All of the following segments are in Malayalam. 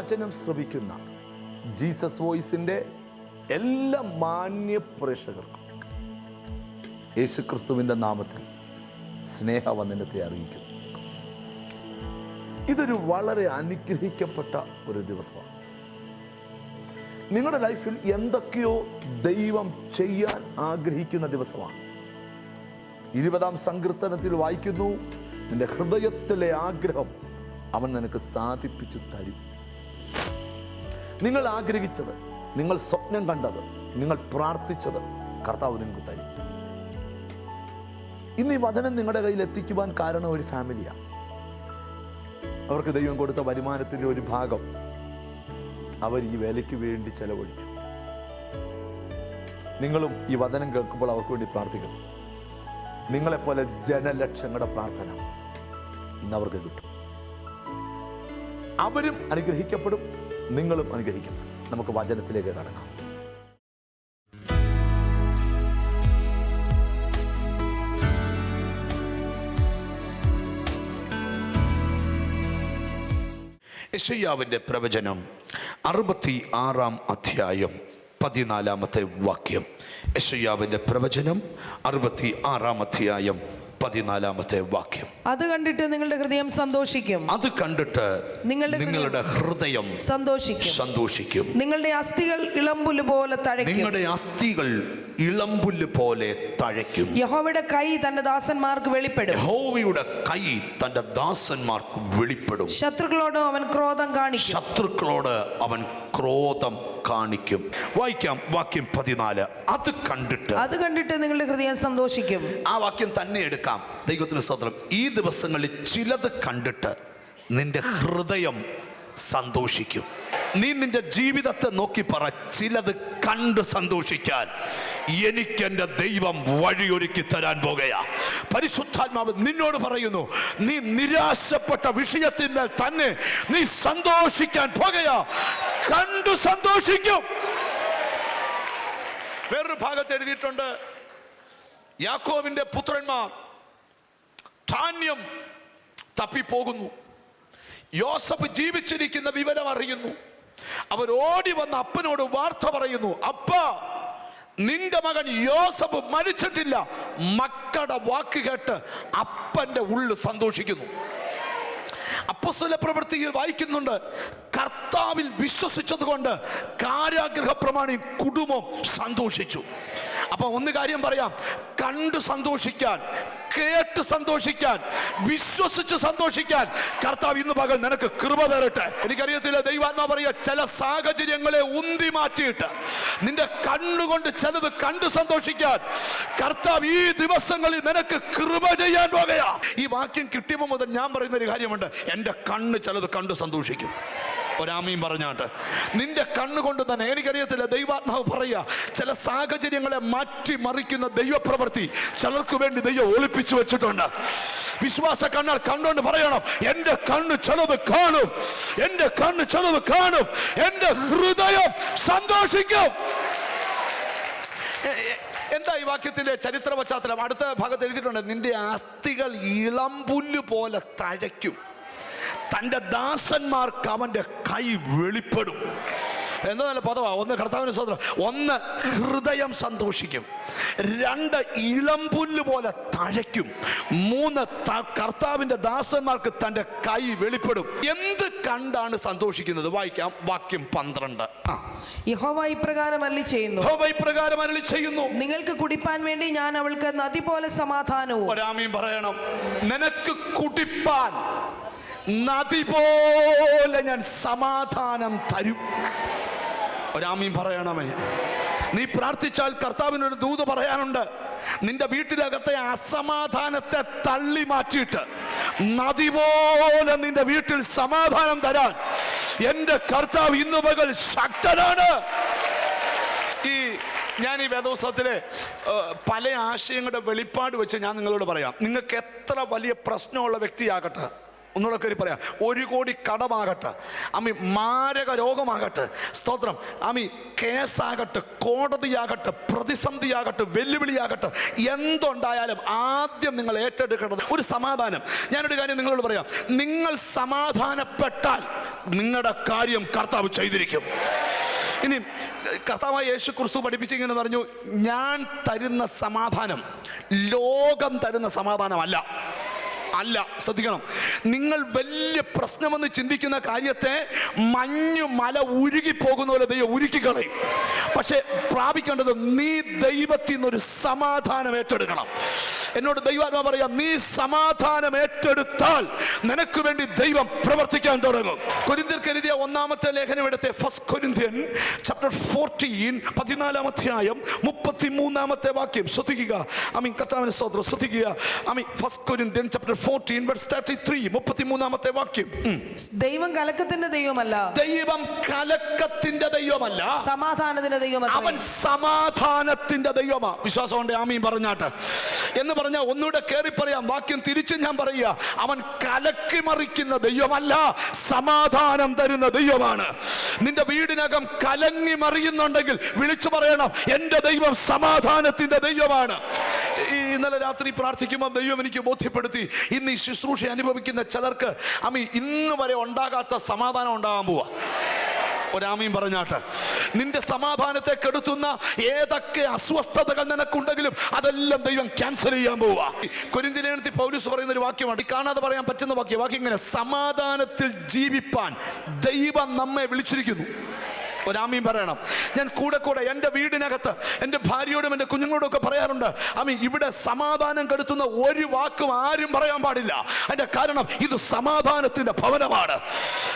ദൈവവചനം ശ്രവിക്കുന്ന ജീസസ് വോയിസിന്റെ എല്ലാ മാന്യ പ്രേക്ഷകർക്കും യേശുക്രിസ്തുവിന്റെ നാമത്തിൽ സ്നേഹവന്ദനത്തെ അറിയിക്കുന്നു. ഇതൊരു വളരെ അനുഗ്രഹിക്കപ്പെട്ട ഒരു ദിവസമാണ്. നിങ്ങളുടെ ലൈഫിൽ എന്തൊക്കെയോ ദൈവം ചെയ്യാൻ ആഗ്രഹിക്കുന്ന ദിവസമാണ്. ഇരുപതാം സങ്കീർത്തനത്തിൽ വായിക്കുന്നു നിന്റെ ഹൃദയത്തിലെ ആഗ്രഹം അവൻ നിനക്ക് സാധിപ്പിച്ചു തരും. നിങ്ങൾ ആഗ്രഹിച്ചത് നിങ്ങൾ സ്വപ്നം കണ്ടത് നിങ്ങൾ പ്രാർത്ഥിച്ചത് കർത്താവ് നിങ്ങൾക്ക് തരും. ഇന്ന് ഈ വചനം നിങ്ങളുടെ കയ്യിൽ എത്തിക്കുവാൻ കാരണം ഒരു ഫാമിലിയാണ് അവർക്ക് ദൈവം കൊടുത്ത വരുമാനത്തിന്റെ ഒരു ഭാഗം അവർ ഈ വേലയ്ക്ക് വേണ്ടി ചെലവഴിച്ചു. നിങ്ങളും ഈ വചനം കേൾക്കുമ്പോൾ അവർക്ക് വേണ്ടി പ്രാർത്ഥിക്കണം. നിങ്ങളെപ്പോലെ ജനലക്ഷങ്ങളുടെ പ്രാർത്ഥന ഇന്ന് അവർക്ക് കിട്ടും. അവരും അനുഗ്രഹിക്കപ്പെടും. നിങ്ങളും അനുഗ്രഹിക്കും. നമുക്ക് വചനത്തിലേക്ക് കടക്കാം. യശയ്യാവിന്റെ പ്രവചനം അറുപത്തി ആറാം അധ്യായം പതിനാലാമത്തെ വാക്യം. യശയ്യാവിന്റെ പ്രവചനം അറുപത്തി ആറാം അധ്യായം പതിനാലാമത്തെ വാക്യം. അത് കണ്ടിട്ട് നിങ്ങളുടെ ഹൃദയം സന്തോഷിക്കും. അത് കണ്ടിട്ട് നിങ്ങളുടെ നിങ്ങളുടെ ഹൃദയം സന്തോഷിക്കും. സന്തോഷിക്കും. നിങ്ങളുടെ അസ്ഥികൾ ഇളമ്പുൽ പോലെ തഴയ്ക്കും. നിങ്ങളുടെ അസ്ഥികൾ ഇളമ്പുല്ല് പോലെ തഴയ്ക്കും. യഹോവയുടെ കൈ തന്റെ ദാസന്മാർക്ക് വെളിപ്പെടും. യഹോവയുടെ കൈ തന്റെ ദാസന്മാർക്ക് വെളിപ്പെടും. ശത്രുക്കളോട് അവൻ ക്രോധം കാണിക്കും. ശത്രുക്കളോട് അവൻ ക്രോധം കാണിക്കും. വായിക്കാം വാക്യം പതിനാല്. അത് കണ്ടിട്ട് അത് കണ്ടിട്ട് നിങ്ങളുടെ ഹൃദയം സന്തോഷിക്കും. ആ വാക്യം തന്നെ എടുക്കാം. ദൈവത്തിന് സ്വത്രം ഈ ദിവസങ്ങളിൽ ചിലത് കണ്ടിട്ട് നിന്റെ ഹൃദയം സന്തോഷിക്കും. നീ നിന്റെ ജീവിതത്തെ നോക്കി പറ ചിലത് കണ്ട് സന്തോഷിക്കാൻ എനിക്ക് എന്റെ ദൈവം വഴിയൊരുക്കി തരാൻ പോകയാ പരിശുദ്ധാത്മാവ് നിന്നോട് പറയുന്നു നീ നിരാശപ്പെട്ട വിഷയത്തിന്മേൽ തന്നെ നീ സന്തോഷിക്കാൻ പോകയാ കണ്ടു സന്തോഷിക്കും. വേറൊരു ഭാഗത്ത് എഴുതിയിട്ടുണ്ട് യാക്കോവിന്റെ പുത്രന്മാർ ധാന്യം തപ്പിപ്പോകുന്നു. യോസഫ് ജീവിച്ചിരിക്കുന്ന വിവരം അറിയുന്നു. അവർ ഓടി വന്ന് അപ്പനോട് വാർത്ത പറയുന്നു അപ്പ നിന്റെ മകൻ യോസഫ് മരിച്ചിട്ടില്ല. മക്കളുടെ വാക്ക് കേട്ട് അപ്പന്റെ ഉള്ളു സന്തോഷിക്കുന്നു. അപ്പസ്വല പ്രവൃത്തിയിൽ വായിക്കുന്നുണ്ട് കർത്താവിൽ വിശ്വസിച്ചത് കൊണ്ട് കാരാഗ്രഹ പ്രമാണി കുടുംബം സന്തോഷിച്ചു. അപ്പൊ ഒന്ന് കാര്യം പറയാം കണ്ടു സന്തോഷിക്കാൻ കേട്ട് സന്തോഷിക്കാൻ വിശ്വസിച്ച് സന്തോഷിക്കാൻ കർത്താവ് ഇന്ന് പകൽ നിനക്ക് കൃപ തരട്ടെ. എനിക്കറിയത്തില്ല ദൈവാത്മാ പറയുക ചില സാഹചര്യങ്ങളെ ഉന്തി മാറ്റിയിട്ട് നിന്റെ കണ്ണുകൊണ്ട് ചിലത് കണ്ടു സന്തോഷിക്കാൻ കർത്താവ് ഈ ദിവസങ്ങളിൽ നിനക്ക് കൃപ ചെയ്യാൻ പോകയാ ഈ വാക്യം കിട്ടിയപ്പോൾ മുതൽ ഞാൻ പറയുന്ന ഒരു കാര്യമുണ്ട് എന്റെ കണ്ണ് ചിലത് കണ്ടു സന്തോഷിക്കും. ഒരാമയും പറഞ്ഞാട്ട് നിന്റെ കണ്ണുകൊണ്ട് തന്നെ എനിക്കറിയത്തില്ല ദൈവാത്മാവ് പറയുക ചില സാഹചര്യങ്ങളെ മാറ്റി മറിക്കുന്ന ദൈവപ്രവൃത്തി ചിലർക്ക് വേണ്ടി ദൈവം ഒളിപ്പിച്ചു വെച്ചിട്ടുണ്ട്. വിശ്വാസ കണ്ണാൽ കണ്ടുകൊണ്ട് പറയണം എന്റെ കണ്ണ് ചിലത് കാണും എന്റെ കണ്ണ് ചിലത് കാണും എന്റെ ഹൃദയം സന്തോഷിക്കും. എന്താ ഈ വാക്യത്തിന്റെ ചരിത്ര പശ്ചാത്തലം? അടുത്ത ഭാഗത്ത് എഴുതിയിട്ടുണ്ട് നിന്റെ അസ്ഥികൾ ഇളംപുല്ല് പോലെ തഴയ്ക്കും. തന്റെ ദാസന്മാർക്ക് അവന്റെ കൈ വെളിപ്പെടും. എന്താ നല്ല പദവാ ഒന്ന് കർത്താവിന് സ്വന്തം ഒന്ന് ഹൃദയം സന്തോഷിക്കും. രണ്ട് ഇളം പുല്ല് പോലെ തഴയ്ക്കും. മൂന്ന് കർത്താവിന്റെ ദാസന്മാർക്ക് തന്റെ കൈ വെളിപ്പെടും. എന്ത് കണ്ടാണ് സന്തോഷിക്കുന്നത്? വായിക്കാം. വാക്യം പന്ത്രണ്ട്. ആ. യഹോവ ഇപ്രകാരം ചെയ്യുന്നു. യഹോവ ഇപ്രകാരം അരുളി ചെയ്യുന്നു. നിങ്ങൾക്ക് കുടിപ്പാൻ വേണ്ടി ഞാൻ അവൾക്ക് നദി പോലെ സമാധാനവും. പറയണം. നിനക്ക് കുടിപ്പാൻ നദി പോലെ ഞാൻ സമാധാനം തരും. ഒരാമീൻ പറയണമേ. നീ പ്രാർത്ഥിച്ചാൽ കർത്താവിനൊരു ദൂത് പറയാനുണ്ട്. നിന്റെ വീട്ടിലകത്തെ അസമാധാനത്തെ തള്ളി മാറ്റിയിട്ട് നദി പോലെ നിന്റെ വീട്ടിൽ സമാധാനം തരാൻ എന്റെ കർത്താവ് ഇന്ന് പകൽ ശക്തനാണ്. ഈ ഞാൻ ഈ വേദോത്സവത്തിലെ പല ആശയങ്ങളുടെ വെളിപ്പാട് വെച്ച് ഞാൻ നിങ്ങളോട് പറയാം. നിങ്ങൾക്ക് എത്ര വലിയ പ്രശ്നമുള്ള വ്യക്തിയാകട്ടെ. ഒന്നുകൂടെ കയറി പറയാം. ഒരു കോടി കടമാകട്ടെ. അമ്മി മാരക രോഗമാകട്ടെ. സ്തോത്രം. അമ്മി കേസാകട്ടെ കോടതിയാകട്ടെ പ്രതിസന്ധിയാകട്ടെ വെല്ലുവിളിയാകട്ടെ. എന്തുണ്ടായാലും ആദ്യം നിങ്ങൾ ഏറ്റെടുക്കേണ്ടത് ഒരു സമാധാനം. ഞാനൊരു കാര്യം നിങ്ങളോട് പറയാം. നിങ്ങൾ സമാധാനപ്പെട്ടാൽ നിങ്ങളുടെ കാര്യം കർത്താവ് ചെയ്തിരിക്കും. ഇനി കർത്താവായ യേശു ക്രിസ്തു പഠിപ്പിച്ചിങ്ങനെ പറഞ്ഞു ഞാൻ തരുന്ന സമാധാനം ലോകം തരുന്ന സമാധാനമല്ല. അല്ല ശ്രദ്ധിക്കണം. നിങ്ങൾ വലിയ പ്രശ്നമെന്ന് ചിന്തിക്കുന്ന കാര്യത്തെ മഞ്ഞു മല ഉരുകി പോകുന്ന പോലെ ദൈവം ഉരുക്കിക്കളയും. പക്ഷേ പ്രാപിക്കേണ്ടത് നീ ദൈവത്തിൽ നിന്നൊരു സമാധാനം ഏറ്റെടുക്കണം. എന്നോട് ദൈവാത്മാ പറയാം നീ സമാധാനം ഏറ്റെടുത്താൽ നിനക്ക് വേണ്ടി ദൈവം പ്രവർത്തിക്കാൻ തുടങ്ങും. കൊരിന്ത്യർക്ക് എഴുതിയ ഒന്നാമത്തെ ലേഖനം എടുത്തെ ഫസ്റ്റ് കൊരിന്ത്യൻ ചാപ്റ്റർ ഫോർട്ടീൻ പതിനാലാം അധ്യായം മുപ്പത്തി മൂന്നാമത്തെ വാക്യം. ശ്രദ്ധിക്കുക. അമീൻ. കർത്താവിന് സ്തോത്രം. ശ്രദ്ധിക്കുക. അമീൻ. First Corinthian chapter fourteen verse thirty three മുപ്പത്തി മൂന്നാമത്തെ വാക്യം ദൈവം കലക്കത്തിന്റെ ദൈവമല്ല. ദൈവം കലക്കത്തിന്റെ ദൈവമല്ല. സമാധാനത്തിന്റെ ദൈവമല്ല അവൻ സമാധാനത്തിന്റെ ദൈവമാ. വിശ്വാസമുണ്ട് ആമീൻ പറഞ്ഞാട്ട്. എന്ന് പറഞ്ഞാൽ ഒന്നുകൂടെ കയറി പറയാം. വാക്യം തിരിച്ചു ഞാൻ പറയുക. അവൻ കലക്കി മറിക്കുന്ന ദൈവമല്ല സമാധാനം തരുന്ന ദൈവമാണ്. നിന്റെ വീടിനകം കലങ്ങി മറിയുന്നുണ്ടെങ്കിൽ വിളിച്ചു പറയണം എന്റെ ദൈവം സമാധാനത്തിന്റെ ദൈവമാണ്. ഈ ഇന്നലെ രാത്രി പ്രാർത്ഥിക്കുമ്പോൾ ദൈവം എനിക്ക് ബോധ്യപ്പെടുത്തി. ഇന്ന് ഈ ശുശ്രൂഷ അനുഭവിക്കുന്ന ചിലർക്ക് അമ്മി ഇന്ന് വരെ ഉണ്ടാകാത്ത സമാധാനം ഉണ്ടാകാൻ പോവാ. ഒരാമീൻ പറഞ്ഞാട്ട് നിന്റെ സമാധാനത്തെ കെടുത്തുന്ന ഏതൊക്കെ അസ്വസ്ഥതകൾ നിനക്കുണ്ടെങ്കിലും അതെല്ലാം ദൈവം ക്യാൻസൽ ചെയ്യാൻ പോവാ. കൊരിന്തിനെടുത്ത് പൗലൂസ് പറയുന്ന ഒരു വാക്യമാണ് കാണാതെ പറയാൻ പറ്റുന്ന വാക്യം വാക്യം ഇങ്ങനെ സമാധാനത്തിൽ ജീവിപ്പാൻ ദൈവം നമ്മെ വിളിച്ചിരിക്കുന്നു. ഒരാമീൻ പറയണം. ഞാൻ കൂടെ കൂടെ എന്റെ വീടിനകത്ത് എന്റെ ഭാര്യയോടും എന്റെ കുഞ്ഞുങ്ങളോടും ഒക്കെ പറയാറുണ്ട് അമ്മി ഇവിടെ സമാധാനം കെടുത്തുന്ന ഒരു വാക്കും ആരും പറയാൻ പാടില്ല. അതിന്റെ കാരണം ഇത് സമാധാനത്തിന്റെ ഭവനമാണ്.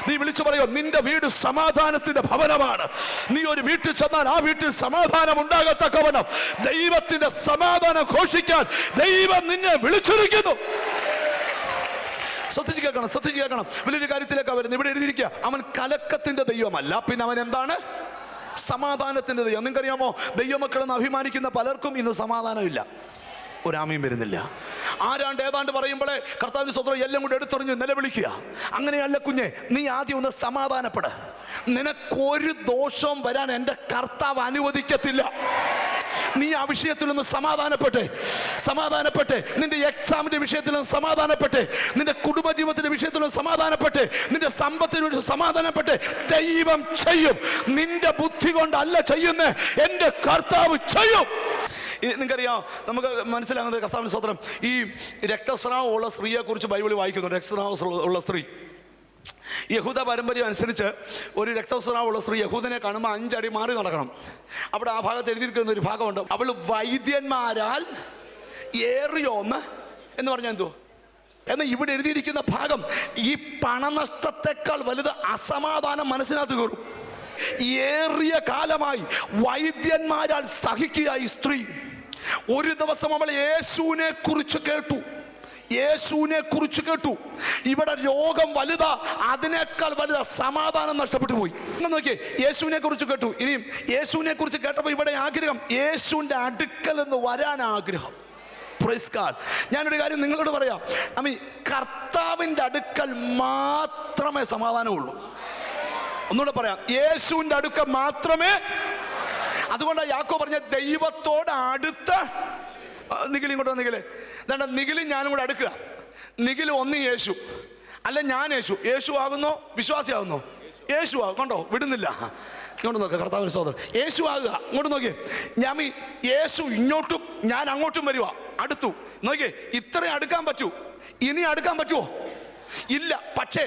നീ വിളിച്ചു പറയോ നിന്റെ വീട് സമാധാനത്തിന്റെ ഭവനമാണ്. നീ ഒരു വീട്ടിൽ ചെന്നാൽ ആ വീട്ടിൽ സമാധാനം ഉണ്ടാകത്തക്കവണ്ണം ദൈവത്തിന്റെ സമാധാനം ഘോഷിക്കാൻ ദൈവം നിന്നെ വിളിച്ചിരിക്കുന്നു. ശ്രദ്ധിച്ച് കേൾക്കണം ശ്രദ്ധിച്ച് കേൾക്കണം. വലിയൊരു കാര്യത്തിലേക്കാണ് വരുന്നത്. ഇവിടെ എഴുതിയിരിക്കുക അവൻ കലക്കത്തിന്റെ ദൈവമല്ല. പിന്നെ അവൻ എന്താണ്? സമാധാനത്തിന്റെ ദൈവം. നിങ്ങൾക്കറിയാമോ? ദൈവമക്കളെന്ന് അഭിമാനിക്കുന്ന പലർക്കും ഇന്ന് സമാധാനമില്ല. ഒരാമയും വരുന്നില്ല. ആരാണ്ട് ഏതാണ്ട് പറയുമ്പോഴേ കർത്താവിന് സ്വത്രം എല്ലാം കൂടെ എടുത്തെറിഞ്ഞ് നിലവിളിക്കുക. അങ്ങനെയല്ല കുഞ്ഞെ നീ ആദ്യം ഒന്ന് സമാധാനപ്പെട്. നിനക്കൊരു ദോഷവും വരാൻ എന്റെ കർത്താവ് അനുവദിക്കത്തില്ല. നീ ആ വിഷയത്തിലൊന്ന് സമാധാനപ്പെട്ടെ സമാധാനപ്പെട്ടെ. നിന്റെ എക്സാമിന്റെ വിഷയത്തിലൊന്ന് സമാധാനപ്പെട്ടെ. നിന്റെ കുടുംബജീവിതത്തിന്റെ വിഷയത്തിലൊന്ന് സമാധാനപ്പെട്ടെ. നിന്റെ സമ്പത്തിന് വേണ്ടി സമാധാനപ്പെട്ടെ. ദൈവം ചെയ്യും. നിന്റെ ബുദ്ധി കൊണ്ടല്ല ചെയ്യുന്നേ. എന്റെ കർത്താവ് ചെയ്യും. നിങ്ങൾക്കറിയാം നമുക്ക് മനസ്സിലാകുന്നത് കർത്താവിന് സ്വത്രം ഈ രക്തസ്രാവം ഉള്ള സ്ത്രീയെ കുറിച്ച് ബൈബിളിൽ വായിക്കുന്നുണ്ട്. രക്തസ്രാവം ഉള്ള സ്ത്രീ. യഹൂദ പാരമ്പര്യം അനുസരിച്ച് ഒരു രക്തസ്രാവമുള്ള സ്ത്രീ യഹൂദനെ കാണുമ്പോൾ അഞ്ചടി മാറി നടക്കണം. അവിടെ ആ ഭാഗത്ത് എഴുതിയിരിക്കുന്ന ഒരു ഭാഗമുണ്ട്. അവൾ വൈദ്യന്മാരാൽ ഏറിയോന്ന് എന്ന് പറഞ്ഞാൽ എന്തോ എന്നാൽ ഇവിടെ എഴുതിയിരിക്കുന്ന ഭാഗം ഈ പണനഷ്ടത്തെക്കാൾ വലുത് അസമാധാനം മനസ്സിനകത്ത് കയറും. ഏറിയ കാലമായി വൈദ്യന്മാരാൽ സഹിക്കുക ഈ സ്ത്രീ. ഒരു ദിവസം അവൾ യേശുവിനെ കുറിച്ച് കേട്ടു. യേശുവിനെ കുറിച്ച് കേട്ടു. ഇവിടെ രോഗം വലുതാ അതിനേക്കാൾ വലുതാ സമാധാനം നഷ്ടപ്പെട്ടു പോയി. നോക്കിയേ യേശുവിനെ കുറിച്ച് കേട്ടു. ഇനിയും യേശുവിനെ കുറിച്ച് കേട്ടപ്പോൾ ഇവിടെ ആഗ്രഹം യേശുവിന്റെ അടുക്കൽ എന്ന് വരാൻ ആഗ്രഹം. Praise God. ഞാനൊരു കാര്യം നിങ്ങളോട് പറയാം. അമ്മ കർത്താവിന്റെ അടുക്കൽ മാത്രമേ സമാധാനമുള്ളൂ. ഒന്നുകൂടെ പറയാം. യേശുവിന്റെ അടുക്കൽ മാത്രമേ അതുകൊണ്ടാണ് യാക്കോ പറഞ്ഞ ദൈവത്തോട് അടുത്ത് നിഖിൽ ഇങ്ങോട്ട് നിഖിൽ. എന്താണ് നിഖിലും ഞാനും കൂടെ അടുക്കുക. നിഖിൽ ഒന്ന് യേശു. അല്ല ഞാൻ യേശു. യേശു ആകുന്നോ? വിശ്വാസിയാകുന്നോ യേശു ആകും. കണ്ടോ? വിടുന്നില്ല. ഇങ്ങോട്ട് നോക്കുക കർത്താവിന് സഹോദരൻ. യേശു ആകുക. ഇങ്ങോട്ട് നോക്കിയേ. ഞാൻ ഈ യേശു ഇങ്ങോട്ടും ഞാൻ അങ്ങോട്ടും വരുക അടുത്തു. നോക്കിയേ ഇത്രയും അടുക്കാൻ പറ്റൂ. ഇനി അടുക്കാൻ പറ്റുമോ ഇല്ല പക്ഷേ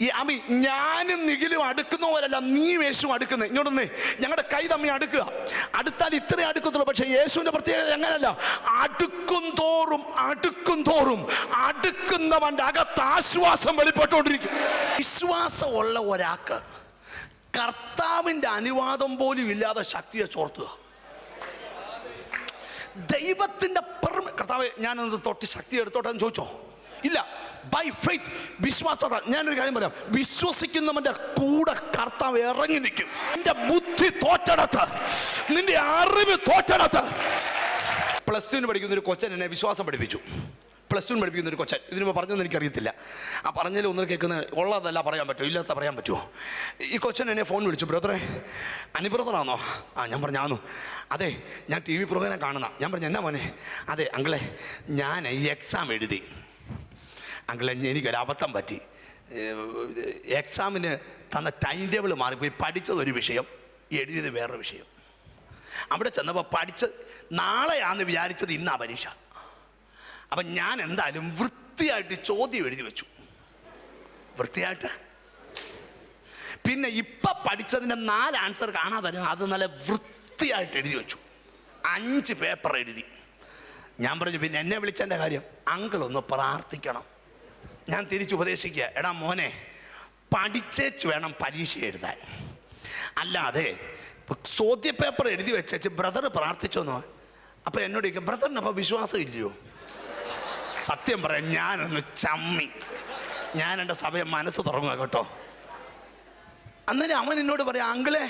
ഈ അമ്മി ഞാനും നിഖിലും അടുക്കുന്നവരല്ല നീ യേശു അടുക്കുന്നത് ഇങ്ങോട്ടൊന്നേ ഞങ്ങളുടെ കൈ തമ്മി അടുക്കുക. അടുത്താൽ ഇത്രയും അടുക്കത്തുള്ളൂ പക്ഷേ യേശുവിന്റെ പ്രത്യേകത എങ്ങനെയല്ല അടുക്കും തോറും അടുക്കും തോറും അടുക്കുന്നവന്റെ അകത്ത് ആശ്വാസം വെളിപ്പെട്ടുകൊണ്ടിരിക്കും. വിശ്വാസമുള്ള ഒരാൾക്ക് കർത്താവിന്റെ അനുവാദം പോലും ഇല്ലാതെ ശക്തിയെ ചോർത്തുക. ദൈവത്തിന്റെ പെർമി കർത്താവ് ഞാനൊന്ന് തൊട്ട് ശക്തി എടുത്തോട്ടെ എന്ന് ചോദിച്ചോ? ഇല്ല. ബൈ ഫെയ്ത്ത് വിശ്വാസത ഞാനൊരു കാര്യം പറയാം. വിശ്വസിക്കുന്നവന്റെ കൂടെ കർത്താവ് ഇറങ്ങി നിൽക്കും. നിന്റെ ബുദ്ധി തോറ്റടത്ത്. നിന്റെ അറിവ് തോറ്റടത്ത്. പ്ലസ് ടുവിന് പഠിക്കുന്ന ഒരു കൊച്ചൻ എന്നെ വിശ്വാസം പഠിപ്പിച്ചു. പ്ലസ് ടുവിന് പഠിപ്പിക്കുന്ന ഒരു കൊച്ചൻ. ഇതിന് പറഞ്ഞൊന്നും എനിക്കറിയത്തില്ല. ആ പറഞ്ഞതിൽ ഒന്നും കേൾക്കുന്ന ഉള്ളതല്ല പറയാൻ പറ്റുമോ? ഇല്ലാത്ത പറയാൻ പറ്റുമോ? ഈ കൊച്ചൻ എന്നെ ഫോൺ വിളിച്ചു ബ്രദറെ അനുബ്രദറാണോ ആ ഞാൻ പറഞ്ഞു ആണോ അതെ ഞാൻ ടി വി പ്രോഗ്രാം കാണുന്ന. ഞാൻ പറഞ്ഞു എന്നാ മോനെ? അതെ അങ്കിളെ ഞാൻ ഈ എക്സാം എഴുതി. അങ്കിളെ എനിക്കൊരബദ്ധം പറ്റി. എക്സാമിന് തന്ന ടൈം ടേബിൾ മാറിപ്പോയി. പഠിച്ചതൊരു വിഷയം എഴുതിയത് വേറൊരു വിഷയം. അവിടെ ചെന്നപ്പോൾ പഠിച്ച് നാളെയാന്ന് വിചാരിച്ചത് ഇന്നാ പരീക്ഷ. അപ്പം ഞാൻ എന്തായാലും വൃത്തിയായിട്ട് ചോദ്യം എഴുതി വെച്ചു. വൃത്തിയായിട്ട്? പിന്നെ ഇപ്പം പഠിച്ചതിന്റെ നാല് ആൻസർ കാണാതെ അത് നല്ല വൃത്തിയായിട്ട് എഴുതി വെച്ചു. അഞ്ച് പേപ്പർ എഴുതി. ഞാൻ പറഞ്ഞു പിന്നെ എന്നെ വിളിച്ചതിന്റെ കാര്യം അങ്കിളൊന്ന് പ്രാർത്ഥിക്കണം. ഞാൻ തിരിച്ചുപദേശിക്കുക. എടാ മോനെ പഠിച്ചേച്ച് വേണം പരീക്ഷ എഴുതാൻ. അല്ലാതെ ചോദ്യ പേപ്പർ എഴുതി വെച്ചേച്ച് ബ്രദർ പ്രാർത്ഥിച്ചോന്നോ അപ്പോൾ എന്നോട് ചോദിക്കും ബ്രദറിന് അപ്പോൾ വിശ്വാസം ഇല്ലയോ സത്യം പറയാം ഞാനൊന്ന് ചമ്മി. ഞാൻ എന്റെ സഭയെ മനസ്സ് തുറങ്ങുക കേട്ടോ. അന്നേരം അവൻ എന്നോട് പറയാം അങ്കിളെ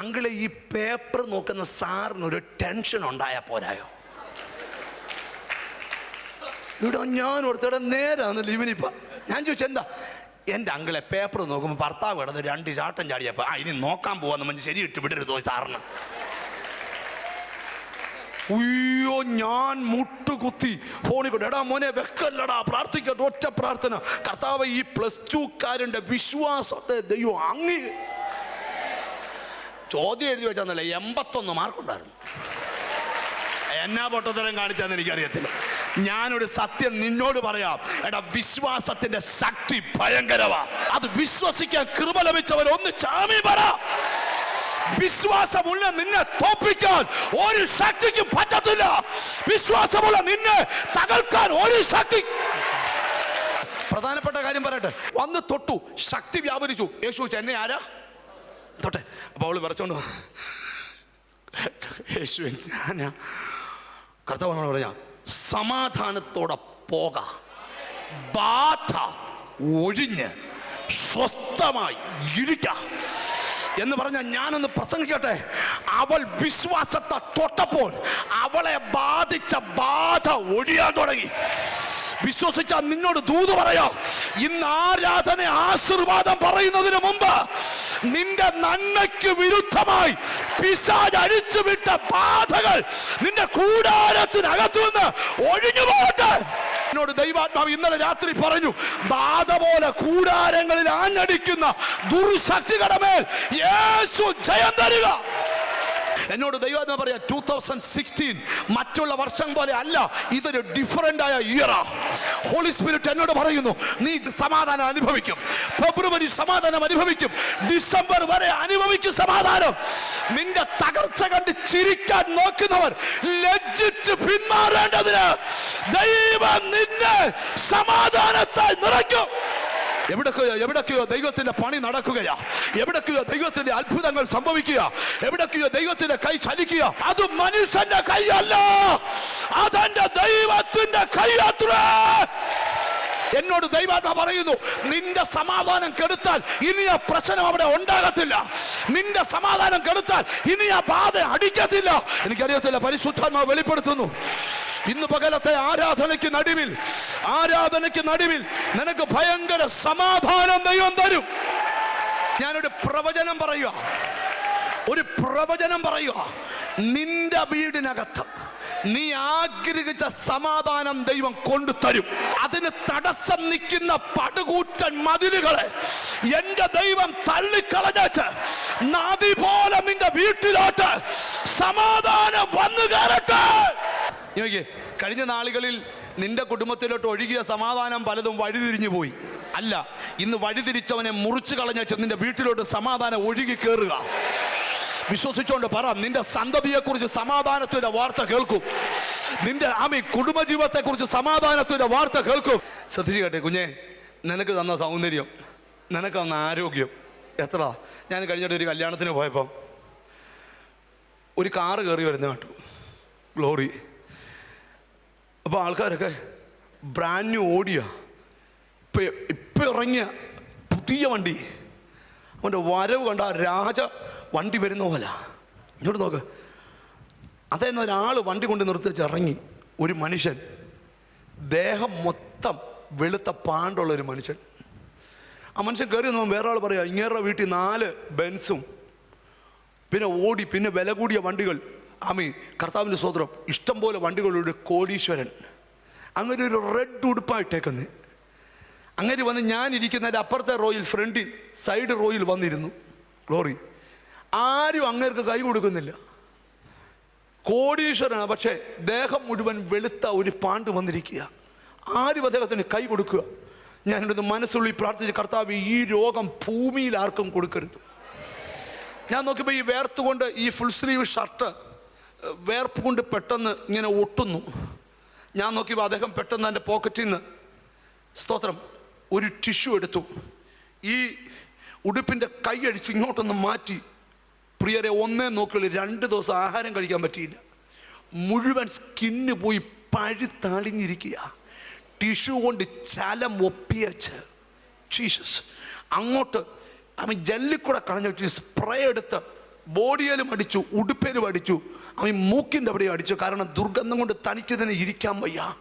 അങ്കിളെ ഈ പേപ്പർ നോക്കുന്ന സാറിനൊരു ടെൻഷൻ ഉണ്ടായാൽ പോരായോ? ഇവിടെ ഞാൻ ഓർത്തിടെ നേരാന്ന് ലിവിനിപ്പ ഞാൻ ചോദിച്ചു എന്താ? എന്റെ അങ്കിളെ പേപ്പർ നോക്കുമ്പോൾ ഭർത്താവ് കിടന്ന് രണ്ട് ചാട്ടം ചാടിയപ്പോൾ ആ ഇനി നോക്കാൻ പോവാന്ന് മഞ്ഞ് ശരി ഇട്ട് വിടരുതോ സാറിന്. ഉയ്യോ ഞാൻ മുട്ടുകുത്തി ഫോണിൽ കൊണ്ട് എടാ മോനെ വെക്കല്ലടാ പ്രാർത്ഥിക്കട്ടെ ഒറ്റ പ്രാർത്ഥന. കർത്താവ് ഈ പ്ലസ് ടുക്കാരന്റെ വിശ്വാസത്തെ ദൈവം അങ്ങി ചോദ്യം എഴുതി വെച്ചാന്നല്ല എൺപത്തൊന്ന് മാർക്കുണ്ടായിരുന്നു എന്നാ പൊട്ടത്തരം കാണിച്ചാന്ന് എനിക്കറിയത്തില്ല. ഞാനൊരു സത്യം നിന്നോട് പറയാം. എടാ വിശ്വാസത്തിന്റെ ശക്തി ഭയങ്കരവാ അത് വിശ്വസിക്കാൻ കൃപ ലഭിച്ചവർ ഒന്ന് ചാമി പറ. വിശ്വാസമുള്ള നിന്നെ തോപ്പിക്കാൻ ഒരു ശക്തിക്കും പറ്റത്തില്ല. വിശ്വാസമുള്ള നിന്നെ തകർക്കാൻ ഒരു ശക്തി. പ്രധാനപ്പെട്ട കാര്യം പറയട്ടെ. വന്ന് തൊട്ടു ശക്തി വ്യാപരിച്ചു. യേശു എന്നെ ആരാ? തൊട്ടെ അപ്പോൾ അവൾ വിറച്ചോണ്ട് യേശു ഞാനാ. കർത്താവ് പറഞ്ഞ സമാധാനത്തോടെ പോക. ബാധ ഒഴിഞ്ഞ് സ്വസ്ഥമായി ഇരിക്ക. എന്ന് പറഞ്ഞ ഞാനൊന്ന് പ്രസംഗിക്കട്ടെ? അവൾ വിശ്വാസത്തെ തൊട്ടപ്പോൾ അവളെ ബാധിച്ച ബാധ ഒഴിയാൻ തുടങ്ങി. വിശ്വസിച്ച നിന്നോട് ദൂത് പറയാം. ഇന്ന് ആരാധന ആശീർവാദം പറയുന്നതിന് മുമ്പ് നിന്റെ നന്മയ്ക്ക് വിരുദ്ധമായി പിശാജ് അഴിച്ചുവിട്ട ബാധകൾ നിന്റെ കൂടാരത്തിനകത്തു നിന്ന് ഒഴിഞ്ഞു പോകട്ടെ. എന്നോട് ദൈവാത്മാവ് ഇന്നലെ രാത്രി പറഞ്ഞു ബാധ പോലെ കൂടാരങ്ങളിൽ ആഞ്ഞടിക്കുന്ന ദുർശക്തികളുടെ മേൽ യേശു ജയം തരിക. എന്നോട് ദൈവം പറയാ ടൂ തൗസൻഡ് സിക്സ്റ്റീൻ മറ്റുള്ള വർഷം പോലെ അല്ല ഇതൊരു ഡിഫറന്റ് ആയ ഇയറാ ഹോളി സ്പിരിറ്റ് എന്നോട് പറയുന്നു നീ സമാധാനം അനുഭവിക്കും. ഫെബ്രുവരി സമാധാനം അനുഭവിക്കും. ഡിസംബർ വരെ അനുഭവിക്കും സമാധാനം. നിന്റെ തകർച്ച കണ്ട് ചിരിക്കാൻ നോക്കുന്നവർ ലജ്ജിച്ച് പിന്മാറേണ്ടതിന് ദൈവം നിന്നെ സമാധാനത്താൽ നിറയ്ക്കും. എവിടൊക്കെയോ എവിടൊക്കെയോ ദൈവത്തിന്റെ പണി നടക്കുകയാ. എവിടൊക്കെയോ ദൈവത്തിന്റെ അത്ഭുതങ്ങൾ സംഭവിക്കുക എവിടൊക്കെയോ ദൈവത്തിന്റെ കൈ ചലിക്കുക അത് മനുഷ്യന്റെ കൈയല്ല. അതെന്റെ ദൈവത്തിന്റെ കൈയത്രേ. എന്നോട് ദൈവാത്മ പറയുന്നു നിന്റെ സമാധാനം കെടുത്താൽ ഇനി ആ പ്രശ്നം അവിടെ ഉണ്ടാകത്തില്ല. നിന്റെ സമാധാനം കെടുത്താൽ ഇനി ആ ബാധ അടിക്കത്തില്ല. എനിക്കറിയത്തില്ല പരിശുദ്ധാത്മാവ് വെളിപ്പെടുത്തുന്നു. ഇന്ന് പകലത്തെ ആരാധനയ്ക്ക് നടുവിൽ ആരാധനയ്ക്ക് നടുവിൽ നിനക്ക് ഭയങ്കര സമാധാനം ദൈവം തരും. ഞാനൊരു പ്രവചനം പറയുക. ഒരു പ്രവചനം പറയുക. നിന്റെ വീടിനകത്ത് നീ ആഗ്രഹിച്ച സമാധാനം ദൈവം കൊണ്ടു തരും അതിന് തടസ്സം നിൽക്കുന്ന പടുകൂറ്റൻ മതിലുകളെ എന്റെ ദൈവം തള്ളിക്കളഞ്ഞേച്ച് നദി പോലെ നിന്റെ വീട്ടിലോട്ട് സമാധാനം വന്നു കയറട്ടെ നോക്കിയേ കഴിഞ്ഞ നാളുകളിൽ നിന്റെ കുടുംബത്തിലോട്ട് ഒഴുകിയ സമാധാനം പലതും വഴിതിരിഞ്ഞു പോയി. അല്ല ഇന്ന് വഴിതിരിച്ചവനെ മുറിച്ചു കളഞ്ഞ നിന്റെ വീട്ടിലോട്ട് സമാധാനം ഒഴുകി കയറുക വിശ്വസിച്ചുകൊണ്ട് പറ നിന്റെ സന്തതിയെക്കുറിച്ച് സമാധാനത്തിന്റെ വാർത്ത കേൾക്കും. നിന്റെ ആമി കുടുംബജീവിതത്തെക്കുറിച്ച് സമാധാനത്തിന്റെ വാർത്ത കേൾക്കും. ശ്രദ്ധിച്ചു കേട്ടെ കുഞ്ഞെ നിനക്ക് തന്ന സൗന്ദര്യം നിനക്ക് തന്ന ആരോഗ്യം എത്ര ഞാൻ കഴിഞ്ഞിട്ട് ഒരു കല്യാണത്തിന് പോയപ്പോൾ ഒരു കാറ് കയറി വരുന്ന കേട്ടു ഗ്ലോറി അപ്പോൾ ആൾക്കാരൊക്കെ ബ്രാൻഡ് ന്യൂ ഓടിയ. ഇപ്പം ഇപ്പം ഇറങ്ങിയ പുതിയ വണ്ടി. അവന്റെ വരവ് കണ്ട രാജ വണ്ടി വരുന്ന പോലെ. ഇങ്ങോട്ട് നോക്ക്. അതെന്ന് ഒരാൾ വണ്ടി കൊണ്ട് നിർത്തി ഇറങ്ങി. ഒരു മനുഷ്യൻ. ദേഹം മൊത്തം വെളുത്ത പാണ്ടുള്ള ഒരു മനുഷ്യൻ. ആ മനുഷ്യൻ കയറി നോ വേറെ ആൾ പറയാം ഇങ്ങേറെ വീട്ടിൽ നാല് ബെൻസും പിന്നെ ഓടി പിന്നെ വില കൂടിയ വണ്ടികൾ. ആമി കർത്താവിന്റെ സ്വതന്ത്രം ഇഷ്ടം പോലെ വണ്ടികളുടെ കോടീശ്വരൻ. അങ്ങനെ ഒരു റെഡ് ഉടുപ്പായിട്ടേക്കുന്നത് അങ്ങനെ വന്ന് ഞാൻ ഇരിക്കുന്നതിന്റെ അപ്പുറത്തെ റോയിൽ ഫ്രണ്ടിൽ സൈഡ് റോയിൽ വന്നിരുന്നു. ലോറി ആരും അങ്ങേർക്ക് കൈ കൊടുക്കുന്നില്ല. കോടീശ്വരനാണ് പക്ഷേ ദേഹം മുഴുവൻ വെളുത്ത ഒരു പാണ്ട് വന്നിരിക്കുക. ആരും അദ്ദേഹത്തിന് കൈ കൊടുക്കുക. ഞാനിവിടുന്ന് മനസ്സുള്ളി പ്രാർത്ഥിച്ച് കർത്താവ് ഈ രോഗം ഭൂമിയിൽ ആർക്കും കൊടുക്കരുത്. ഞാൻ നോക്കിയപ്പോൾ ഈ വേർത്തുകൊണ്ട് ഈ ഫുൾ സ്ലീവ് ഷർട്ട് വേർപ്പ് കൊണ്ട് പെട്ടെന്ന് ഇങ്ങനെ ഒട്ടുന്നു. ഞാൻ നോക്കിയപ്പോൾ അദ്ദേഹം പെട്ടെന്ന് എന്റെ പോക്കറ്റിൽ നിന്ന് സ്തോത്രം ഒരു ടിഷ്യൂ എടുത്തു. ഈ ഉടുപ്പിന്റെ കൈയടിച്ച് ഇങ്ങോട്ടൊന്ന് മാറ്റി. പ്രിയരെ ഒന്നേ നോക്കിയുള്ളൂ രണ്ട് ദിവസം ആഹാരം കഴിക്കാൻ പറ്റിയില്ല. മുഴുവൻ സ്കിന്ന് പോയി പഴുത്തളിഞ്ഞിരിക്കുക ടിഷ്യൂ കൊണ്ട് ചലം ഒപ്പിയച്ച് ജീസസ് അങ്ങോട്ട് അവൻ ജല്ലിക്കൂടെ കളഞ്ഞു സ്പ്രേ എടുത്ത് ബോഡിയിലും അടിച്ചു ഉടുപ്പേലും അടിച്ചു. അവൻ മൂക്കിന്റെ അവിടെ അടിച്ചു. കാരണം ദുർഗന്ധം കൊണ്ട് തനിക്ക് തന്നെ ഇരിക്കാൻ വയ്യ.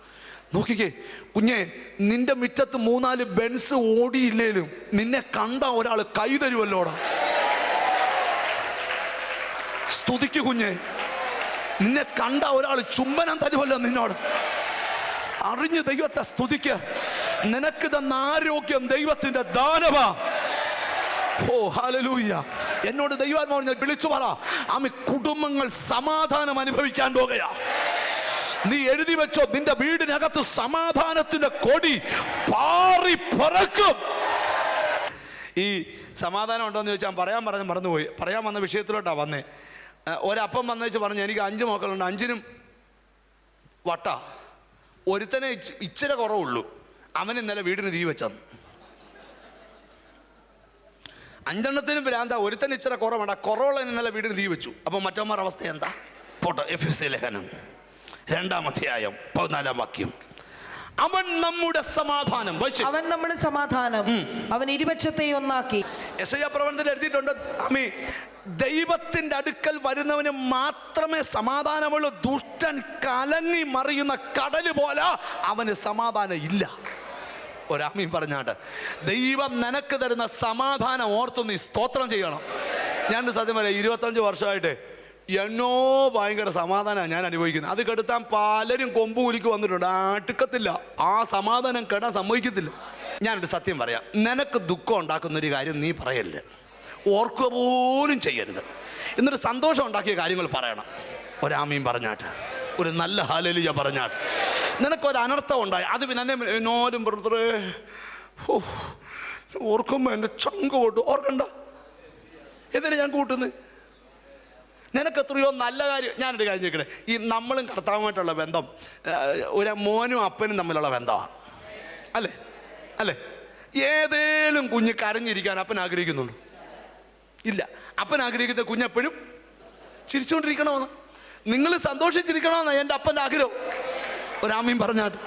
നോക്കിക്കേ കുഞ്ഞെ നിന്റെ മുറ്റത്ത് മൂന്നാൽ ബെൻസ് ഓടിയില്ലേലും നിന്നെ കണ്ട ഒരാൾ കൈ തരുമല്ലോടാ സ്തുതിക്കു കുഞ്ഞെ നിന്നെ കണ്ട ഒരാൾ ചുംബനം തരുമല്ലോ നിന്നോട്. അറിഞ്ഞ് ദൈവത്തെ സ്തുതിക്ക്. നിനക്ക് തന്ന ആരോഗ്യം ദൈവത്തിന്റെ ദാനമാ. ഓ ഹാലലൂയ്യ എന്നോട് ദൈവാത്മാ പറഞ്ഞ വിളിച്ചു പറ. ആമി കുടുംബങ്ങൾ സമാധാനം അനുഭവിക്കാൻ പോകുകയാ. നീ എഴുതി വെച്ചോ നിന്റെ വീടിനകത്ത് സമാധാനത്തിന്റെ കൊടി പാറി പറക്കും. ഈ സമാധാനം ഉണ്ടോയെന്ന് ചോദിച്ചാൽ പറയാൻ പറഞ്ഞ് മറന്നുപോയി. പറയാൻ വന്ന വിഷയത്തിലോട്ടാണ് വന്നേ. ഒരപ്പം വന്നേച്ച് പറഞ്ഞു എനിക്ക് അഞ്ച് മക്കളുണ്ട് അഞ്ചിനും വട്ട. ഒരുത്തനെ ഇച്ചി- ഇച്ചിരി കുറവുള്ളൂ. അവൻ ഇന്നലെ വീടിന് തീ വെച്ചെന്ന്. അഞ്ചെണ്ണത്തിനും ഭ്രാന്ത. ഒരുത്തൻ ഇച്ചിരി കുറവാണ്. കൊറോള ഇന്നലെ വീടിന് തീ വെച്ചു. അപ്പോൾ മറ്റന്മാർ അവസ്ഥ എന്താ? പോട്ടെ എഫ് എസ് ലേഖനം. രണ്ടാം അധ്യായം പതിനാലാം വാക്യം. അവൻ നമ്മുടെ സമാധാനം. അവൻ നമ്മുടെ സമാധാനം. അവൻ ഇരുപക്ഷത്തെ ഒന്നാക്കി. എസ് ഐ പ്രവചനത്തിൽ എഴുതിയിട്ടുണ്ട് അമ്മി ദൈവത്തിന്റെ അടുക്കൽ വരുന്നവന് മാത്രമേ സമാധാനമുള്ളൂ. ദുഷ്ടൻ കലങ്ങി മറിയുന്ന കടൽ പോലെ അവന് സമാധാനം ഇല്ല. ഒരാമീൻ പറഞ്ഞാട്ട് ദൈവം നിനക്ക് തരുന്ന സമാധാനം ഓർത്തു നീ സ്തോത്രം ചെയ്യണം. ഞാൻ സത്യം പറയാം ഇരുപത്തഞ്ച് വർഷമായിട്ട് എന്നോ ഭയങ്കര സമാധാനമാണ് ഞാൻ അനുഭവിക്കുന്നത്. അത് കെടുത്താൻ പലരും കൊമ്പ് കുലിക്ക് വന്നിട്ടുണ്ട്. അടുക്കത്തില്ല ആ സമാധാനം കെടാൻ സമ്മതിക്കത്തില്ല. ഞാനൊരു സത്യം പറയാം നിനക്ക് ദുഃഖം ഉണ്ടാക്കുന്ന ഒരു കാര്യം നീ പറയല്ല ഓർക്കുക പോലും ചെയ്യരുത്. എന്നൊരു സന്തോഷം ഉണ്ടാക്കിയ കാര്യങ്ങൾ പറയണം. ഒരാമീൻ പറഞ്ഞാട്ട് ഒരു നല്ല ഹാലലിയ പറഞ്ഞാട്ട്. നിനക്കൊരു അനർത്ഥം ഉണ്ടായി അത് പിന്നെ എന്നെ എന്നോരും ബ്രദറേ ഓർക്കുമ്പോൾ എന്റെ ചങ്ക് കൂട്ടും ഓർക്കണ്ട. എന്തിനാ ഞാൻ കൂട്ടുന്നത് നിനക്ക് എത്രയോ നല്ല കാര്യം ഞാനൊരു കാര്യം ചോദിക്കട്ടെ. ഈ നമ്മളും കർത്താവുമായിട്ടുള്ള ബന്ധം ഒരു മോനും അപ്പനും തമ്മിലുള്ള ബന്ധമാണ് അല്ലേ? അല്ലേ? ഏതേലും കുഞ്ഞ് കരഞ്ഞിരിക്കാൻ അപ്പൻ ആഗ്രഹിക്കുന്നുള്ളൂ. ഇല്ല. അപ്പൻ ആഗ്രഹിക്കുന്ന കുഞ്ഞെപ്പോഴും ചിരിച്ചുകൊണ്ടിരിക്കണമെന്ന് നിങ്ങൾ സന്തോഷിച്ചിരിക്കണമെന്നാണ് എന്റെ അപ്പന്റെ ആഗ്രഹം. ഒരാമീൻ പറഞ്ഞാട്ട്.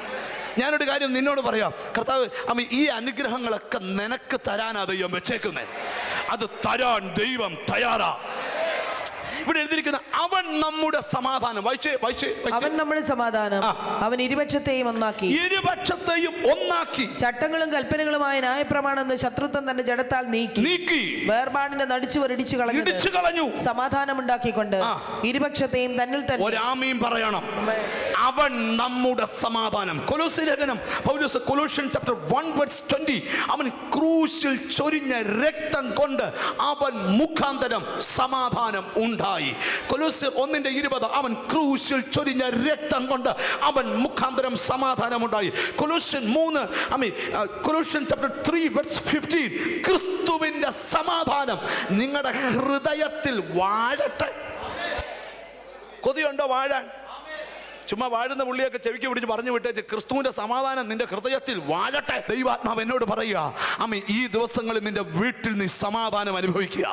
ഞാനൊരു കാര്യം നിന്നോട് പറയാം. കർത്താവ് അമ്മ ഈ അനുഗ്രഹങ്ങളൊക്കെ നിനക്ക് തരാനാ ദൈവം വെച്ചേക്കുന്നേ. അത് തരാൻ ദൈവം തയ്യാറാ. ഇവിടെ എഴുതിയിരിക്കുന്ന അവൻ നമ്മുടെ സമാധാനം. വായിച്ചേ വായിച്ചേ അവൻ നമ്മുടെ സമാധാനം. അവൻ ഇരുപക്ഷത്തെയും ഒന്നാക്കി. ഇരുപക്ഷത്തെയും ഒന്നാക്കി. ചട്ടങ്ങളും കൽപ്പനകളുമായ ന്യായപ്രമാണം എന്ന ശത്രുത്വം തന്നെ ജഡത്താൽ നീക്കി. നീക്കി. വേർപാടിന്റെ നടിച്ചു വരടിച്ചു കളഞ്ഞു ഇടിച്ചു കളഞ്ഞു. സമാധാനം ഉണ്ടാക്കിക്കൊണ്ട്. ഇരുപക്ഷത്തെയും തന്നിൽ തന്നെ. ഒരാമയും പറയണം. അവൻ നമ്മുടെ സമാധാനം. കൊലോസി ലേഖനം പൗലോസ് കൊലോഷ്യൻ ചാപ്റ്റർ വൺ വേഴ്സ് 20 അവൻ ക്രൂശിൽ ചൊരിഞ്ഞ രക്തം കൊണ്ട് അവൻ മുഖാന്തരം സമാധാനം ഉണ്ടായി. കൊലോസ് ഒന്നിന്റെ ഇരുപത് അവൻ ക്രൂശിൽ ചൊരിഞ്ഞ രക്തം കൊണ്ട് അവൻ മുഖാന്തരം സമാധാനം ഉണ്ടായി. കൊലോഷ്യൻ മൂന്ന് അമ്മി Colossian chapter three verse fifteen ക്രിസ്തുവിന്റെ സമാധാനം നിങ്ങളുടെ ഹൃദയത്തിൽ വാഴട്ടെ. കൊതിയുണ്ടോ വാഴാൻ? ചുമ്മാ വാഴുന്ന പുള്ളിയൊക്കെ ചെവിക്ക് പിടിച്ച് പറഞ്ഞു വിട്ടേച്ച് ക്രിസ്തുവിന്റെ സമാധാനം നിന്റെ ഹൃദയത്തിൽ വാഴട്ടെ. ദൈവാത്മാവ് എന്നോട് പറയുക അമ്മ ഈ ദിവസങ്ങളിൽ നിന്റെ വീട്ടിൽ നീ സമാധാനം അനുഭവിക്കുക.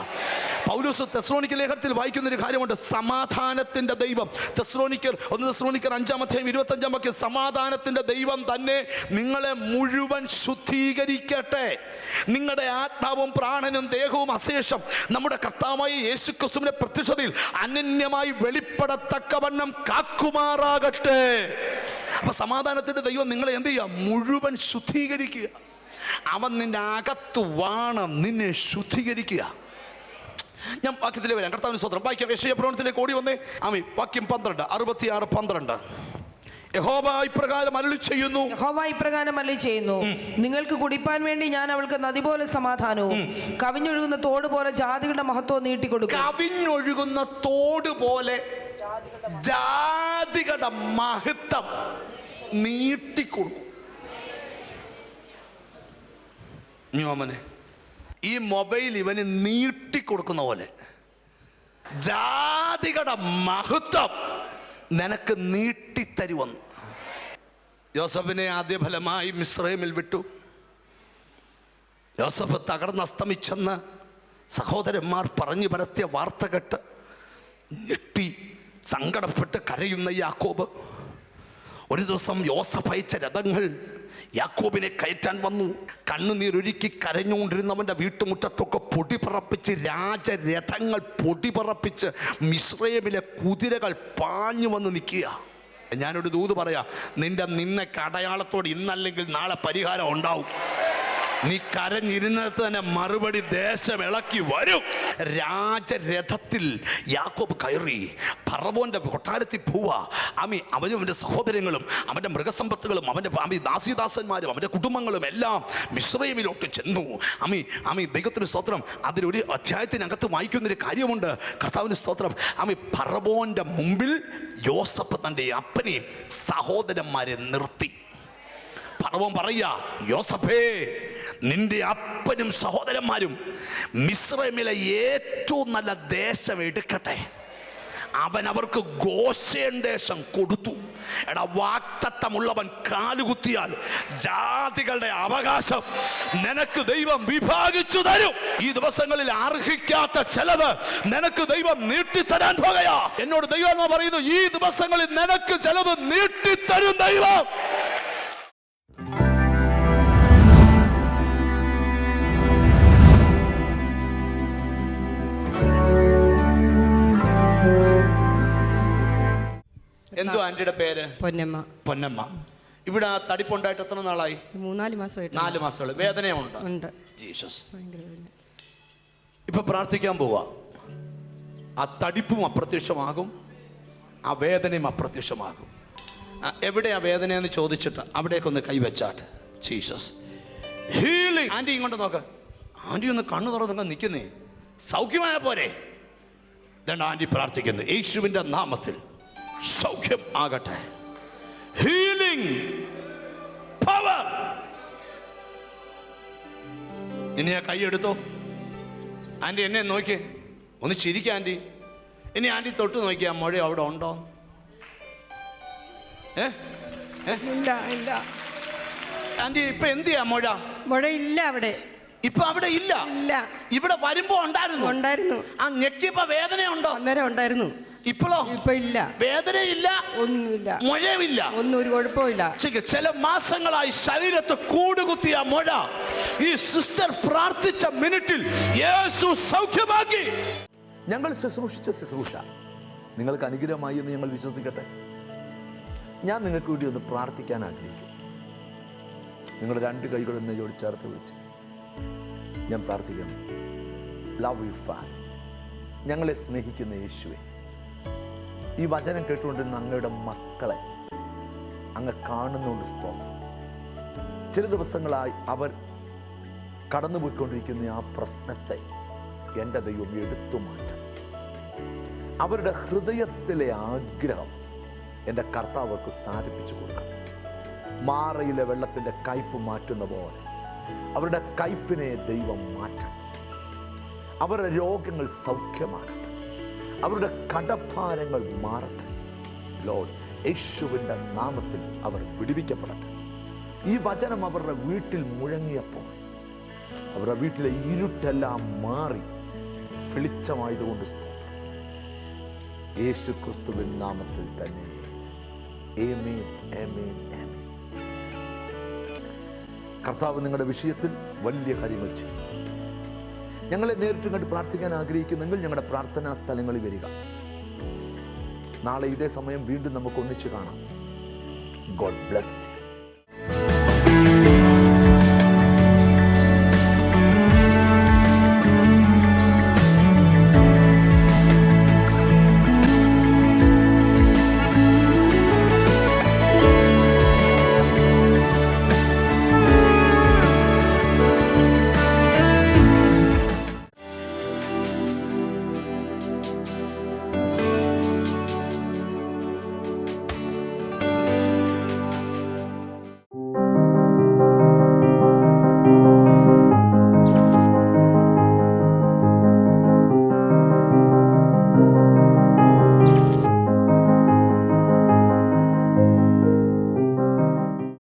പൗലോസ് തെസ്ലോണിക്കൽ ലേഖനത്തിൽ വായിക്കുന്ന ഒരു കാര്യമുണ്ട് സമാധാനത്തിന്റെ ദൈവം. തെസ്ലോണിക്കർ ഒന്ന് തെസ്രോണിക്കൽ അഞ്ചാമത്തെയും ഇരുപത്തഞ്ചാം വാക്യം സമാധാനത്തിന്റെ ദൈവം തന്നെ നിങ്ങളെ മുഴുവൻ ശുദ്ധീകരിക്കട്ടെ. നിങ്ങളുടെ ആത്മാവും പ്രാണനും ദേഹവും അശേഷം നമ്മുടെ കർത്താവായ യേശു ക്രിസ്തുവിന്റെ പ്രത്യക്ഷതയിൽ അനന്യമായി വെളിപ്പെടത്തക്കവണ്ണം കാക്കുമാറാകട്ടെ. അപ്പൊ സമാധാനത്തിന്റെ ദൈവം നിങ്ങളെ എന്ത് ചെയ്യുക മുഴുവൻ ശുദ്ധീകരിക്കുക. അവൻ നിന്റെ അകത്ത് വാണം നിന്നെ ശുദ്ധീകരിക്കുക. ഞാൻ വാക്യത്തിലെ വരാം. കർത്താവിന് സ്വത്രം വായിക്കാം. യശയ പ്രവണത്തിലേക്ക് ഓടി വന്നേ. ആമി വാക്യം പന്ത്രണ്ട്. അറുപത്തിയാറ് പന്ത്രണ്ട്. യഹോബ ഇപ്രകാരം അരുളി ചെയ്യുന്നു. യഹോവ ഇപ്രകാരം അല്ലി ചെയ്യുന്നു. നിങ്ങൾക്ക് കുടിപ്പാൻ വേണ്ടി ഞാൻ അവൾക്ക് നദി പോലെ സമാധാനവും കവിഞ്ഞൊഴുകുന്ന തോട് പോലെ ജാതികളുടെ മഹത്വവും നീട്ടിക്കൊടുക്കും. കവിഞ്ഞൊഴുകുന്ന തോട് പോലെ ജാതികളുടെ മഹത്വം നീട്ടിക്കൊടുക്കും. ഞോമനെ ഈ മൊബൈൽ ഇവന് നീട്ടിക്കൊടുക്കുന്ന പോലെ ജാതികളുടെ മഹത്വം നിനക്ക് നീട്ടിത്തരുവന്നു. യോസഫിനെ ആദ്യ ഫലമായി മിശ്രമിൽ വിട്ടു. യോസഫ് തകർന്നസ്തമിച്ചെന്ന് സഹോദരന്മാർ പറഞ്ഞു പരത്തിയ വാർത്ത കെട്ട് ഞെട്ടി. സങ്കടപ്പെട്ട് കരയുന്ന യാക്കോബ്. ഒരു ദിവസം യോസഫ് അയച്ച രഥങ്ങൾ യാക്കോബിനെ കയറ്റാൻ വന്നു. കണ്ണുനീരൊരുക്കി കരഞ്ഞുകൊണ്ടിരുന്നവന്റെ വീട്ടുമുറ്റത്തൊക്കെ പൊടി പറപ്പിച്ച് രാജരഥങ്ങൾ പൊടി പറപ്പിച്ച് മിശ്രയമിലെ കുതിരകൾ പാഞ്ഞു വന്ന് നിൽക്കുക. ഞാനൊരു ദൂത് പറയാം നിന്റെ നിന്നെ അടയാളത്തോട് ഇന്നല്ലെങ്കിൽ നാളെ പരിഹാരം ഉണ്ടാവും. നീ കരഞ്ഞിരുന്നിടത്ത് തന്നെ മറുപടി ദേശം ഇളക്കി വരും. രാജരഥത്തിൽ യാക്കോബ് കയറി പറവോന്റെ കൊട്ടാരത്തിൽ പോവാ അമി അവനും അവന്റെ സഹോദരങ്ങളും അവന്റെ മൃഗസമ്പത്തുകളും അവന്റെ അമി ദാസിദാസന്മാരും അവന്റെ കുടുംബങ്ങളും എല്ലാം മിശ്രൈമിലോട്ട് ചെന്നു. അമി അമി ദൈവത്തിന് സ്തോത്രം. അതിലൊരു അധ്യായത്തിനകത്ത് വായിക്കുന്നൊരു കാര്യമുണ്ട്. കർത്താവിന് സ്തോത്രം. അമി പറവോന്റെ മുമ്പിൽ യോസഫ് തന്റെ അപ്പനെയും സഹോദരന്മാരെ നിർത്തി. പറവോൻ പറയുക യോസഫേ നിന്റെ അപ്പനും സഹോദരന്മാരും മിശ്രമിലെ ഏറ്റവും നല്ല ദേശം എടുക്കട്ടെ. അവൻ അവർക്ക് ഗോശേൻ ദേശം കൊടുത്തു. എടാ വാക്തത്വമുള്ളവൻ കാലുകുത്തിയാൽ ജാതികളുടെ അവകാശം നിനക്ക് ദൈവം വിഭാഗിച്ചു തരും. ഈ ദിവസങ്ങളിൽ അർഹിക്കാത്ത ചിലത് നിനക്ക് ദൈവം നീട്ടിത്തരാൻ പോകയാ എന്നോട് ദൈവം പറയുന്നു ഈ ദിവസങ്ങളിൽ നിനക്ക് ചിലത് നീട്ടിത്തരും ദൈവം. ആന്റിയുടെ പേര്? പൊന്നമ്മ. പൊന്നമ്മ. ഇവിടെ ആ തടിപ്പുണ്ടായിട്ട് എത്ര നാളായി? മൂന്നാൽ മാസമായിട്ട്. നാല് മാസമുള്ള വേദനയുണ്ട് ഉണ്ട്. ജീസസ്. ഇപ്പൊ പ്രാർത്ഥിക്കാൻ പോവാ. ആ തടിപ്പും അപ്രത്യക്ഷമാകും. ആ വേദനയും അപ്രത്യക്ഷമാകും. ആ, എവിടെയാ വേദന എന്ന് ചോദിച്ചിട്ട് അവിടേക്കൊന്ന് കൈവച്ചാട്ട്. ജീസസ്. ഹീലിംഗ് ആന്റി ഇങ്ങോട്ട് നോക്ക്. ആന്റി ഒന്ന് കണ്ണു തുറന്നൊക്കെ നിൽക്കുന്നേ. സൗഖ്യമായ പോരെ. ഇതാണ് ആന്റി പ്രാർത്ഥിക്കുന്നത്. യേശുവിന്റെ നാമത്തിൽ. സൗഖ്യം ആകട്ടെ. ഹീലിംഗ് പവർ ഇനി ആ കൈ എടുത്തോ. ആന്റി എന്നെ നോക്കി ഒന്ന് ചിരിക്കുക ആന്റി. ഇനി ആന്റി തൊട്ട് നോക്കിയാ മഴ അവിടെ ഉണ്ടോ? ഏ? ഏ? ഇല്ല ഇല്ല. ആന്റി ഇപ്പൊ എന്ത് ചെയ്യാ മഴ? മഴ ഇല്ല അവിടെ. ഇപ്പൊ അവിടെ ഇല്ല. ഇല്ല. ഇവിടെ വരുമ്പോ ഉണ്ടായിരുന്നു. ഉണ്ടായിരുന്നു. ആ ഞെക്കിയപ്പോ ഉണ്ടോ അന്നേരം ഉണ്ടായിരുന്നു. ഇപ്പോഴോ? ഇപ്പൊ ഇല്ല. വേദനയില്ല ഒന്നുമില്ല. മുഴവില്ല. ഒന്നും ഒരു കുഴപ്പമില്ല ചില മാസങ്ങളായി ശരീരത്ത് കൂടുകുത്തിയ മുഴ ഈ സിസ്റ്റർ പ്രാർത്ഥിച്ച മിനിറ്റിൽ യേശു സൗഖ്യമാക്കി. ഞങ്ങൾ ശുശ്രൂഷിച്ച ശുശ്രൂഷ. നിങ്ങൾക്ക് അനുഗ്രഹമായി എന്ന് ഞങ്ങൾ വിശ്വസിക്കട്ടെ. ഞാൻ നിങ്ങൾക്ക് വേണ്ടി ഒന്ന് പ്രാർത്ഥിക്കാൻ ആഗ്രഹിക്കും നിങ്ങൾ രണ്ട് കൈകൾ നെയ്യോട് ചേർത്ത് വിളിച്ച് ഞാൻ പ്രാർത്ഥിക്കുന്നു. ലവ് യു ഫാദർ ഞങ്ങളെ സ്നേഹിക്കുന്ന യേശുവെ ഈ വചനം കേട്ടുകൊണ്ടിരുന്ന അങ്ങയുടെ മക്കളെ അങ്ങ് കാണുന്നുണ്ട് സ്തോത്രം. ചില ദിവസങ്ങളായി അവർ കടന്നുപോയിക്കൊണ്ടിരിക്കുന്ന ആ പ്രശ്നത്തെ എന്റെ ദൈവം എടുത്തു മാറ്റണം. അവരുടെ ഹൃദയത്തിലെ ആഗ്രഹം എന്റെ കർത്താവർക്ക് സാധിപ്പിച്ചു കൊടുക്കണം. മാറയിലെ വെള്ളത്തിന്റെ കയ്പ് മാറ്റുന്ന പോലെ അവരുടെ കയ്പിനെ ദൈവം മാറ്റണം. അവരുടെ രോഗങ്ങൾ സൗഖ്യമാകട്ടെ അവരുടെ കടഭാരങ്ങൾ മാറട്ടെ. ലോഡ് യേശുവിന്റെ നാമത്തിൽ അവർ വിടിവിക്കപ്പെടട്ടെ. ഈ വചനം അവരുടെ വീട്ടിൽ മുഴങ്ങിയപ്പോൾ അവരുടെ വീട്ടിലെ ഇരുട്ടെല്ലാം മാറി. വെളിച്ചമായതുകൊണ്ട് സ്തോത്രം. യേശു ക്രിസ്തുവിൻ നാമത്തിൽ തന്നെ. കർത്താവ് നിങ്ങളുടെ വിഷയത്തിൽ വലിയ കാര്യങ്ങൾ ചെയ്യും ഞങ്ങളെ നേരിട്ട് കണ്ട് പ്രാർത്ഥിക്കാൻ ആഗ്രഹിക്കുന്നെങ്കിൽ ഞങ്ങളുടെ പ്രാർത്ഥനാ സ്ഥലങ്ങളിൽ വരിക. നാളെ ഇതേ സമയം വീണ്ടും നമുക്ക് ഒന്നിച്ച് കാണാം. God bless you